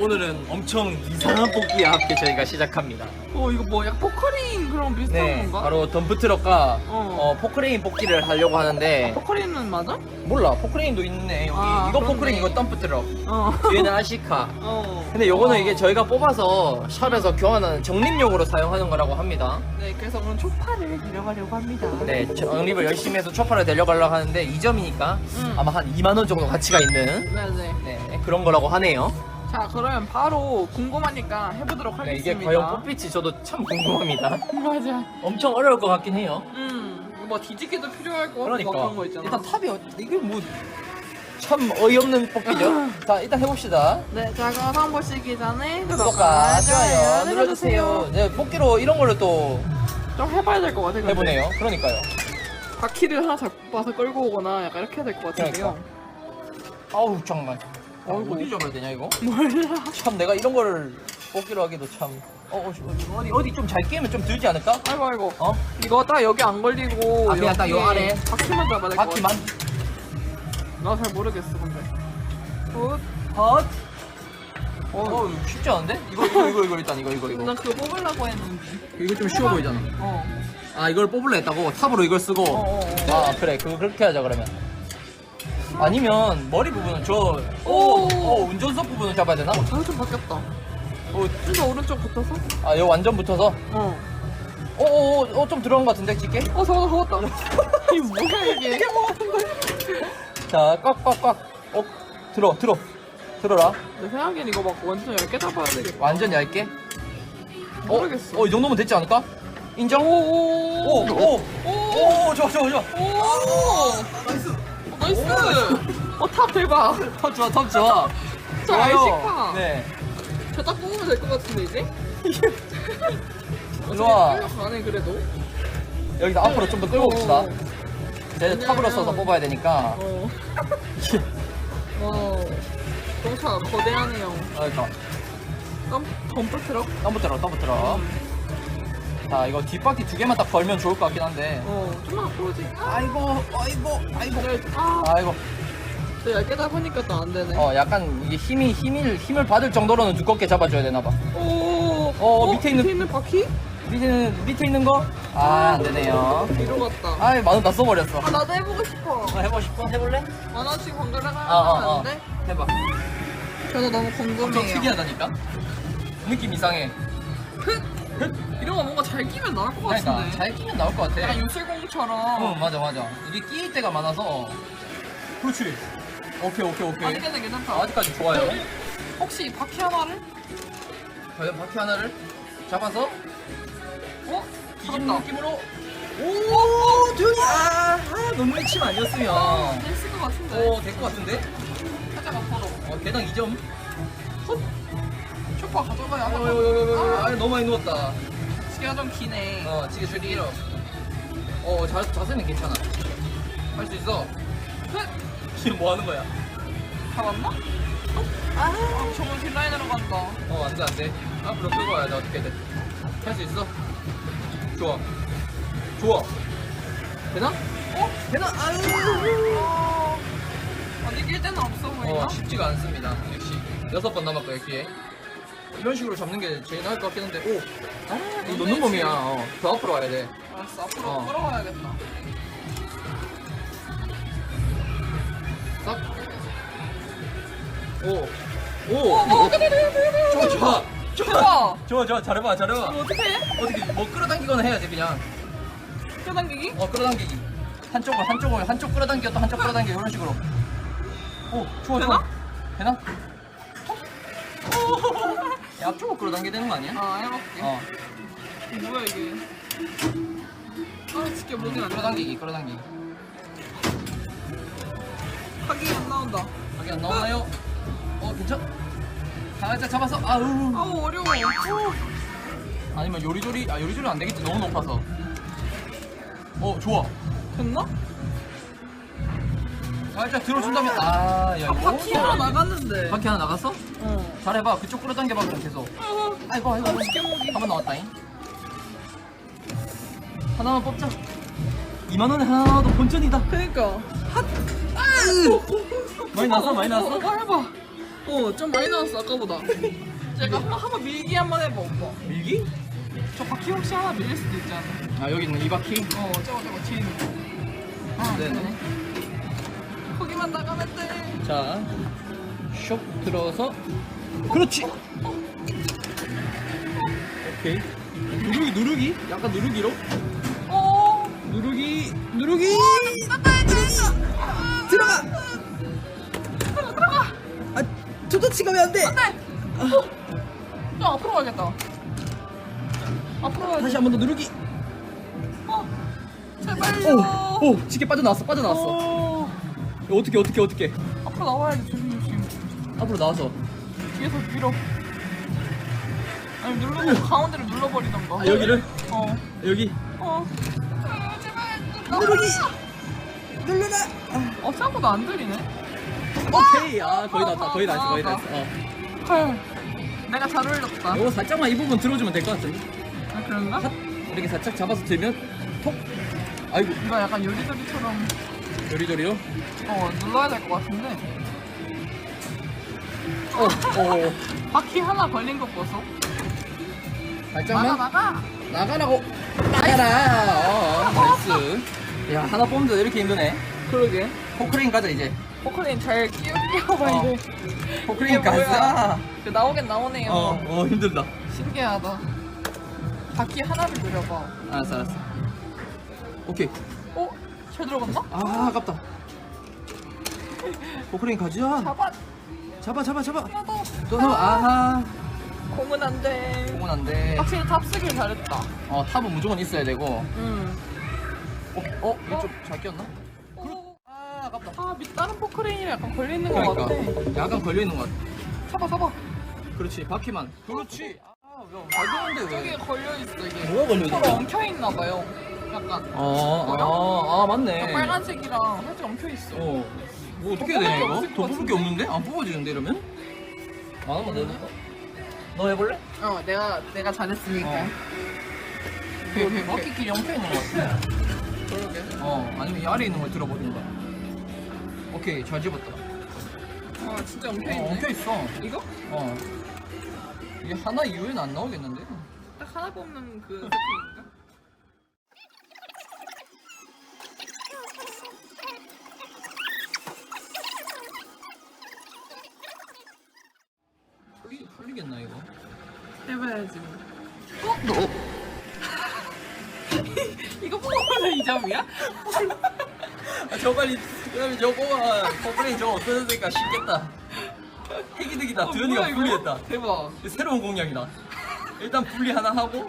오늘은 엄청 이상한 뽑기와 함께 저희가 시작합니다. 어 이거 뭐약 포커링 그런 비슷한 네, 건가? 바로 덤프 트럭과 어. 어, 포크레인 뽑기를 하려고 하는데 포커링은 맞아? 몰라 포크레인도 있네 여기 아, 이거 그렇네. 포크레인 이거 덤프 트럭 어. 뒤에는 아시카. 어. 근데 요거는 어. 이게 저희가 뽑아서 샵에서 교환하는 정립용으로 사용하는 거라고 합니다. 네 그래서 오늘 초파를 데려가려고 합니다. 네, 정립을 열심히 해서 초파를 데려가려고 하는데 2점이니까 음. 아마 한 2만 원 정도 가치가 있는 네네. 네, 그런 거라고 하네요. 자 그러면 바로 궁금하니까 해보도록 네, 하겠습니다. 이게 과연 뽑힐지 저도 참 궁금합니다. 맞아. 엄청 어려울 것 같긴 해요. 음. 뭐 뒤집기도 필요할 것 같고 그러니까 막 그런 거 있잖아. 일단 탑이 어- 이게 뭐 참 어이없는 뽑기죠. 자 일단 해봅시다. 네, 자 그럼 한 보시기 전에 구독과 좋아요 눌러주세요. 네, 뽑기로 이런 걸로 또좀 해봐야 될 것 같아요. 근데. 해보네요. 그러니까요. 바퀴를 하나 잡아서 끌고 오거나 약간 이렇게 해야 될 것 같은데요. 아우 정말. 어. 어디 잡아야 되냐 이거? 몰라. 참 내가 이런 거를 뽑기로 하기도 참. 어, 어, 어디 어디 좀 잘 끼면 좀 들지 않을까? 아이고 아이고. 어? 이거 딱 여기 안 걸리고 아, 그냥 딱요 여기에 아래? 바퀴만 잡아야 될것 같아. 바퀴만. 나잘 모르겠어 근데. 굿. 헛. 어, 어 쉽지 않은데? 이거 이거 이거 이거 일단 이거 이거 이거. 난 그거 뽑으려고 했는데. 이거 좀 쉬워 보이잖아. 어. 아 이걸 뽑을래 했다고 탑으로 이걸 쓰고. 어, 어, 어. 아 그래 그 그렇게 하자 그러면. 아니면 머리 부분은 저 오. 오, 어, 운전석 부분을 잡아야 되나? 자세 좀 바뀌었다. 어, 진짜 오른쪽 붙어서? 아 여기 완전 붙어서. 어. 어어좀 들어간 것 같은데 깊게? 어 잡았다 잡았다. 이게 뭐야 이게? 자 꽉 꽉 꽉. 어 들어 들어 들어라. 내 생각엔 이거 막 완전 얇게 잡아야 되겠다. 완전 얇게. 어? 모르겠어. 어, 이 정도면 됐지 않을까? 인정? 오, 오, 오, 좋아, 좋아, 좋아. 오! 나이스. 나이스! 어, 탑 대박! 탑 좋아, 탑 좋아. 저 알시카. 네. 저 딱 뽑으면 될 것 같은데, 이제? 와. 끌려가네, 그래도. 여기서 앞으로 좀 더 끌고 봅시다. 어. 제 탑으로 써서 뽑아야 되니까. 어. 어. 동차 거대하네요. 그러니까. 덤, 덤프 트럭? 덤부터러, 덤부터러. 자, 이거 뒷바퀴 두 개만 딱 걸면 좋을 것 같긴 한데. 어, 좀만 앞으로 오지. 아이고, 아이고, 아이고. 네, 아, 아이고. 저 얇게 잡으니까 또 안 되네. 어, 약간 이게 힘이, 힘을, 힘을 받을 정도로는 두껍게 잡아줘야 되나 봐. 오, 어, 밑에 있는- 밑에 있는 바퀴? 밑에, 밑에 있는 거? 아, 안 되네요. 뒤로 갔다. 아이, 만원 다 써버렸어. 아, 나도 해보고 싶어. 어, 해보고 싶어? 해볼래? 만 원씩 번갈아 어, 가면 어, 어. 안 돼? 해봐. 저도 너무 엄청 궁금해요. 특이하다니까? 느낌 이상해. 이런 거 뭔가 잘 끼면 나올 것 같은데. 그러니까 잘 끼면 나올 것 같아. 약간 요술공처럼. 응, 맞아, 맞아. 이게 끼일 때가 많아서. 그렇지. 오케이, 오케이, 오케이. 아직까지 괜찮다. 아직까지 좋아요. 혹시 이 바퀴 하나를? 과연 바퀴 하나를 잡아서 어? 잡았다. 느낌으로. 오, 조용히. 아, 아, 너무 해치면 아니었으면. 됐을 것 같은데. 오, 될것 같은데? 살짝 앞으로. 어, 개당 2점. 쇼파 가져가야 아, 하나. 아, 너무 많이 누웠다. 시계가 좀 기네. 어, 지게 줄 길어. 어, 자, 자세는 괜찮아. 할 수 있어. 지금 뭐 하는 거야? 잡았나? 어? 아, 저거 딜라인으로 간다. 어, 안 돼, 안 돼. 앞으로 끌고 와야 돼, 어떻게든. 할 수 있어. 좋아. 좋아. 되나? 어? 되나? 아유. 아, 아직 낄 데는 없어 보이나? 어, 쉽지가 않습니다. 역시. 여섯 번 남았고요, 기회. 이런 식으로 잡는 게 제일 나을 것 같긴 한데, 오! 아, 이거 놓는 범이야. 어, 더 앞으로 와야 돼. 알았어, 앞으로 어. 끌어와야겠다. 싹. 오. 오! 어, 그래, 그래, 그래. 좋아, 좋아. 좋아. 좋아, 좋아. 잘해봐, 잘해봐. 이거 어떻게 해? 어떻게, 뭐 끌어당기거나 해야지, 그냥. 끌어당기기? 어 끌어당기기 한쪽을 한쪽을 한쪽 끌어당겨 또 한쪽 끌어당겨 이런 식으로 오 좋아 되나? 좋아 되나? 야, 앞쪽으로 끌어당겨야 되는 거 아니야? 아, 해볼게. 어 뭐야, 이게. 아, 진짜 뭐긴 안 돼. 끌어당기기 끌어당기기 각이 안 나온다. 여기 안 나오나요? 어 괜찮? 살짝 잡아서 아우 아우, 어려워. 아니면 요리조리 아 요리조리 안 되겠지 너무 높아서 어 좋아 됐나? 살짝 들어준다면 아야 이거 바퀴 하나 나갔는데. 바퀴 하나 나갔어? 어. 잘해봐 그쪽 끌어당겨봐 그럼 계속 아, 아이고 아이고 아, 쉽게 먹기. 한번 나왔다잉 하나만 뽑자 2만원에 하나도 본전이다 그니까. 핫! 많이 났어 많이 났어? 어, 해봐. 어, 좀 많이 나왔어, 아까보다. 제가 한번, 한번 밀기 한번 해봐, 오빠. 밀기? 저 바퀴 혹시 하나 밀릴 수도 있잖아. 아 여기 있는 이 바퀴? 어, 저거, 저거, 뒤에 있는 거. 아, 네네. 되네. 거기만 나가면 돼. 자, 쇽 들어서 그렇지. 오케이. 누르기 누르기? 약간 누르기로? 어, 누르기 누르기. 들어가! 아, 도도치가 왜안 돼? 좀 앞으로 가겠다. 앞으로 가야지. 다시 한 번 더 누르기. 어, 제발요. 오, 오, 지게 빠져나왔어, 빠져나왔어. 어, 어떻게 어떻게 어떻게? 앞으로 나와야지. 앞으로 나와서. 뒤에서 밀어. 아니, 누르고 가운데를 눌러버리던가. 아, 여기를 어, 여기 어. 아, 제발. 누르기. 눌러라. 어, 생각보다 안 들리네. 오케이. 아, 거의 다 왔다. 거의 다. 거의 다 했어. 어. 헐. 내가 잘 어울렸다. 이거 살짝만 이 부분 들어주면 될 것 같은데. 아, 그런가? 핫. 이렇게 살짝 잡아서 들면 톡. 아이고, 이거 약간 요리조리처럼 요리조리요. 어, 눌러야 될 것 같은데. 어, 어. 바퀴 하나 걸린 거 보소. 살짝만. 나가. 나가라고 나가라 어, 나이스 야 하나 뽑는데 왜 이렇게 힘드네 그러게. 포크레인 가자 이제 포클린 잘 끼워, 끼워봐, 어. 이거. 포크레인 이게 뭐야? 가자 그 나오긴 나오네요. 어, 어 힘들다 신기하다. 바퀴 하나를 누려봐. 알았어 알았어 오케이 어? 잘 들어갔나? 아 아깝다 포크레인 가자 잡아. 잡아 잡아 잡아. 또 넣어 아하 공은 안 돼. 공은 안돼 확실히 탑 쓰길 잘했다. 어 탑은 무조건 있어야 되고 응. 오케이 어? 이거 좀잘 끼웠나? 어, 아 아깝다 아, 밑 다른 포크레인이랑 약간 걸려있는 것 같아. 그러니까 약간 걸려있는 것 같아 잡아, 잡아. 그렇지 바퀴만 그렇지 아잘 되는데 저기 왜 걸려있어, 이게. 뭐가 걸려있는 서로 엉켜있나봐요. 약간. 어, 아, 아, 맞네. 빨간색이랑 살짝 엉켜있어. 어, 뭐 어떻게 해야 더 되냐, 이거? 더것 뽑을 게 없는데? 안 뽑아지는데, 이러면? 안 하면 되는 거? 너 해볼래? 어, 내가, 내가 잘했으니까. 어. 바퀴끼리 엉켜 있는 거 같아. 그러게. 어, 아니면 이 아래에 있는 걸 들어버린다. 오케이, 잘 집었다. 아, 진짜 어, 엉켜 있네. 엉켜 있어. 이거? 어. 이게 하나 이후에는 안 나오겠는데? 딱 하나 뽑는 그 세팅인가? 풀리, 풀리겠나, 이거? 해봐야지. 어? 이거 뽑으면 이 점이야? 아, 저 빨리, 그다음에 저거가, 퍼플레인 저거 없어졌으니까 쉽겠다. 핵이득이다. 어, 뭐야, 이거? 분리했다. 대박. 새로운 공략이다. 일단 분리 하나 하고,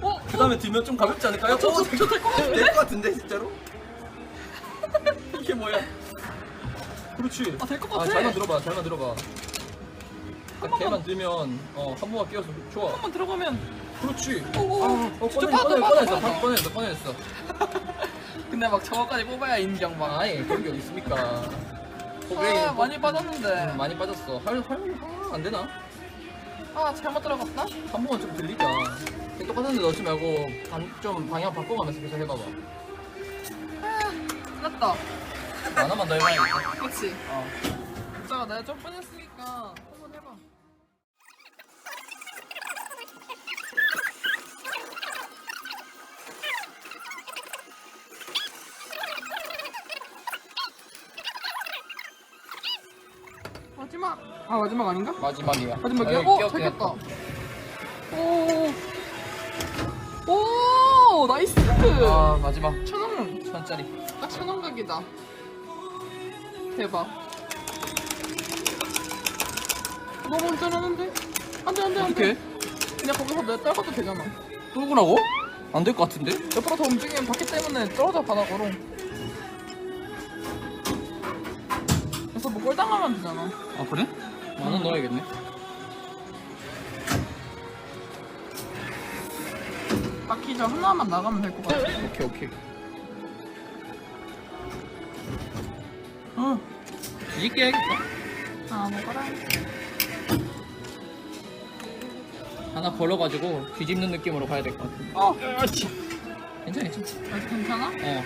어? 그 다음에 들면 좀 가볍지 않을까요? 저, 저, 저될것 같은데? 될것 같은데 진짜로? 이게 뭐야? 그렇지. 아, 될것 아, 같아. 잘만 들어봐, 잘만 들어봐. 한딱 걔만 번만. 들면 어, 한 번만 끼워서 좋아. 한번 들어가면. 그렇지. 오, 아, 어, 진짜 꺼내, 빠져, 꺼내, 빠져, 꺼냈어, 꺼냈어, 꺼냈어. 근데 막 저거까지 뽑아야 인정 막. 아니, 그런 게 어디 있습니까? 아, 많이 빠졌는데. 음, 많이 빠졌어. 할, 할, 아, 안 되나? 아, 잘못 들어갔나? 한 번만 좀 들리자. 똑같은 데 넣지 말고 반, 좀 방향 바꿔가면서 계속 해봐봐. 아, 끝났다. 하나만 더 해봐야겠다. 그렇지. 어. 잠깐 내가 좀 뻔했으니까 마지막. 아 마지막 아닌가? 마지막이야. 마지막이야? 아, 어, 끼워- 잘 꼈다. 오, 오, 나이스. 아, 마지막. 천 원. 천짜리. 딱 천 원 각이다. 대박. 너무 안전하는데? 안돼 안돼 안돼. 어떻게? 그냥 거기서 내 떨궈도 되잖아. 뚫으라고? 안 될 것 같은데? 옆으로 더 움직이면 바퀴 때문에 떨어져 바닥으로. 꼴당하면 되잖아. 아 그래? 만 원 넣어야겠네. 바퀴 저 하나만 나가면 될 것 같아. 오케이 오케이. 어. 뒤집게 해야겠다. 아 먹어라. 하나 걸어가지고 뒤집는 느낌으로 가야 될 것 같아. 어. 아치. 괜찮아 괜찮아. 아직 괜찮아? 어.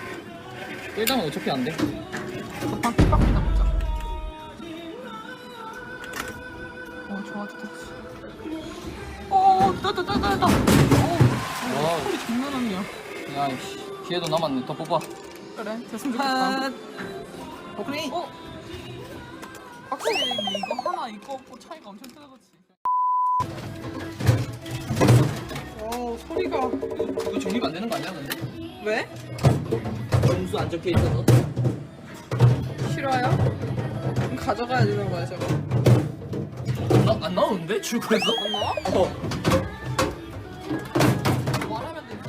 끌다면 어차피 안 돼. 바퀴 바퀴 나 맞다 어어 와우. 소리 장난 아니야 야, 씨. 기회도 남았네. 더 뽑아. 그래 됐으면 좋겠다 오케이. 어? 확실히 이거 하나 이거 없고 차이가 엄청 크지 어 소리가 이거 정리가 안 되는 거 아니야, 근데? 왜? 점수 안 적혀 있어서. 싫어요? 그럼 가져가야 되는 거야 저거 안, 나, 안 나오는데? 출구에서? 안 나와? 어. 말하면 되는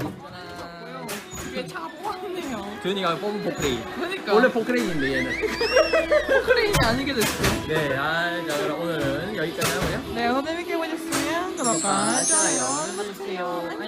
이게 차가 뽑았네요 규현이가 뽑은 포크레인. 그러니까 원래 포크레인인데, 얘는. 포크레인이 아니게 됐어 네, 아, 자, 그럼 오늘은 여기까지 하고요. 네 오늘 재밌게 보셨으면 구독과 좋아요 눌러주세요. 안녕.